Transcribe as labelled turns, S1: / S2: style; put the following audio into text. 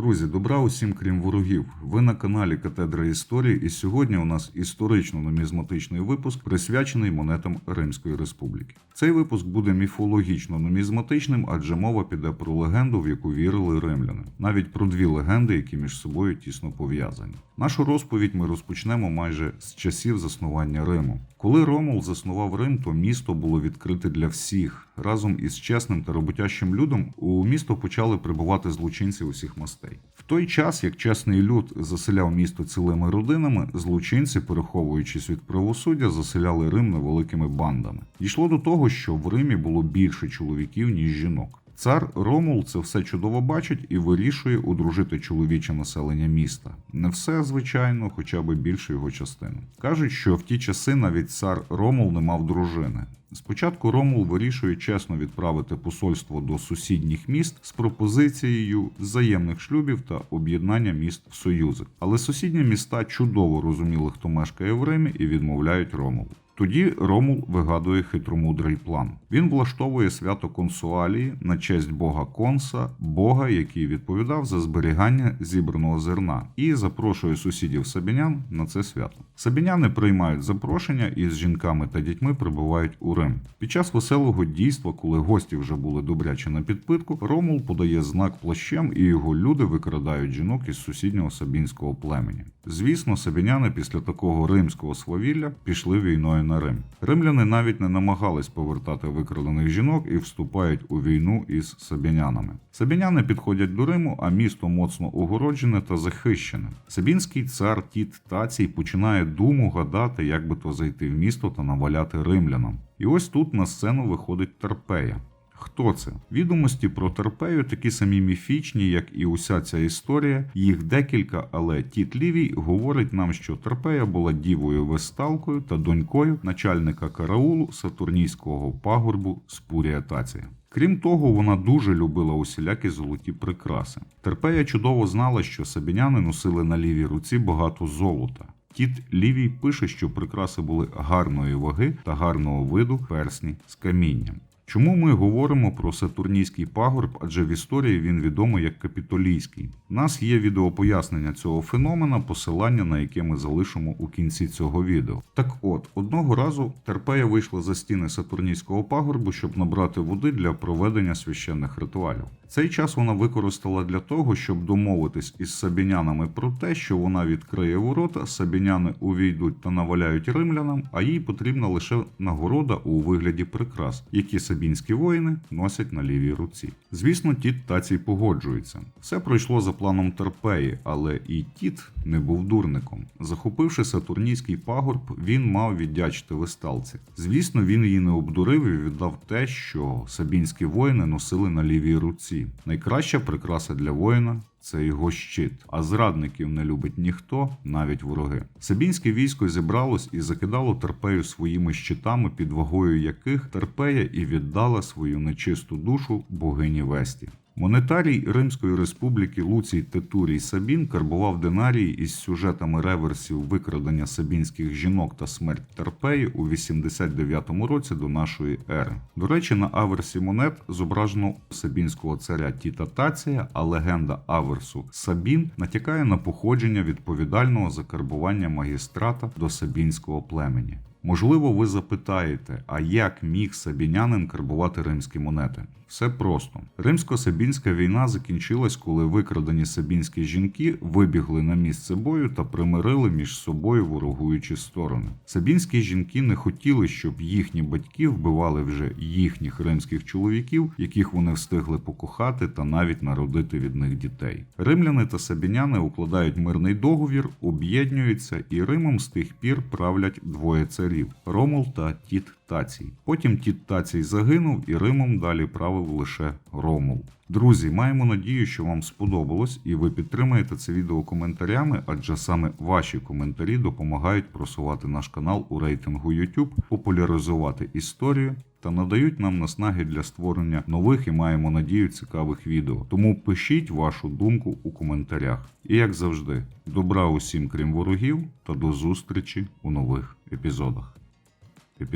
S1: Друзі, добра усім крім ворогів. Ви на каналі Катедра історії, і сьогодні у нас історично-нумізматичний випуск, присвячений монетам Римської Республіки. Цей випуск буде міфологічно-нумізматичним, адже мова піде про легенду, в яку вірили римляни, навіть про дві легенди, які між собою тісно пов'язані. Нашу розповідь ми розпочнемо майже з часів заснування Риму. Коли Ромул заснував Рим, то місто було відкрите для всіх. Разом із чесним та роботящим людом у місто почали прибувати злочинці усіх мастей. В той час, як чесний люд заселяв місто цілими родинами, злочинці, переховуючись від правосуддя, заселяли Рим невеликими бандами. Дійшло до того, що в Римі було більше чоловіків, ніж жінок. Цар Ромул це все чудово бачить і вирішує одружити чоловіче населення міста. Не все, звичайно, хоча б більшу його частину. Кажуть, що в ті часи навіть цар Ромул не мав дружини. Спочатку Ромул вирішує чесно відправити посольство до сусідніх міст з пропозицією взаємних шлюбів та об'єднання міст в союзи. Але сусідні міста чудово розуміли, хто мешкає в Римі, і відмовляють Ромулу. Тоді Ромул вигадує хитромудрий план. Він влаштовує свято консуалії на честь бога Конса, бога, який відповідав за зберігання зібраного зерна, і запрошує сусідів сабінян на це свято. Сабіняни приймають запрошення і з жінками та дітьми прибувають у Рим. Під час веселого дійства, коли гості вже були добряче на підпитку, Ромул подає знак плащем, і його люди викрадають жінок із сусіднього сабінського племені. Звісно, сабіняни після такого римського свавілля пішли війною на Рим. Римляни навіть не намагались повертати викрадених жінок і вступають у війну із сабінянами. Сабіняни підходять до Риму, а місто моцно огороджене та захищене. Сабінський цар Тіт Тацій починає думу гадати, як би то зайти в місто та наваляти римлянам. І ось тут на сцену виходить Терпея. Хто це? Відомості про Терпею такі самі міфічні, як і уся ця історія. Їх декілька, але Тіт Лівій говорить нам, що Терпея була дівою весталкою та донькою начальника караулу Сатурнійського пагорбу Спурія Тація. Крім того, вона дуже любила усілякі золоті прикраси. Терпея чудово знала, що сабіняни носили на лівій руці багато золота. Тіт Лівій пише, що прикраси були гарної ваги та гарного виду персні з камінням. Чому ми говоримо про Сатурнійський пагорб, адже в історії він відомий як Капітолійський. У нас є відеопояснення цього феномена, посилання на яке ми залишимо у кінці цього відео. Так от, одного разу Терпея вийшла за стіни Сатурнійського пагорбу, щоб набрати води для проведення священних ритуалів. Цей час вона використала для того, щоб домовитись із сабінянами про те, що вона відкриє ворота, сабіняни увійдуть та наваляють римлянам, а їй потрібна лише нагорода у вигляді прикрас, які сабінські воїни носять на лівій руці. Звісно, тіт тацій погоджується. Все пройшло за планом Терпеї, але і тіт не був дурником. Захопивши сатурнійський пагорб, він мав віддячити висталці. Звісно, він її не обдурив і віддав те, що сабінські воїни носили на лівій руці. Найкраща прикраса для воїна це його щит, а зрадників не любить ніхто, навіть вороги. Сабінське військо зібралось і закидало Терпею своїми щитами, під вагою яких Терпея і віддала свою нечисту душу богині Весті. Монетарій Римської республіки Луцій Тетурій Сабін карбував динарії із сюжетами реверсів викрадення сабінських жінок та смерть Терпеї у 89-му році до нашої ери. До речі, на аверсі монет зображено сабінського царя Тіта Тація, а легенда аверсу Сабін натякає на походження відповідального за карбування магістрата до сабінського племені. Можливо, ви запитаєте, а як міг сабінянин карбувати римські монети? Все просто. Римсько-сабінська війна закінчилась, коли викрадені сабінські жінки вибігли на місце бою та примирили між собою ворогуючі сторони. Сабінські жінки не хотіли, щоб їхні батьки вбивали вже їхніх римських чоловіків, яких вони встигли покохати та навіть народити від них дітей. Римляни та сабіняни укладають мирний договір, об'єднуються, і Римом з тих пір правлять двоє царів Ромул та Тіт Тацій. Потім Тіт Тацій загинув, і Римом далі правив лише Ромул. Друзі, маємо надію, що вам сподобалось, і ви підтримаєте це відео коментарями, адже саме ваші коментарі допомагають просувати наш канал у рейтингу YouTube, популяризувати історію та надають нам наснаги для створення нових і маємо надію цікавих відео. Тому пишіть вашу думку у коментарях. І як завжди, добра усім крім ворогів та до зустрічі у нових епізодах.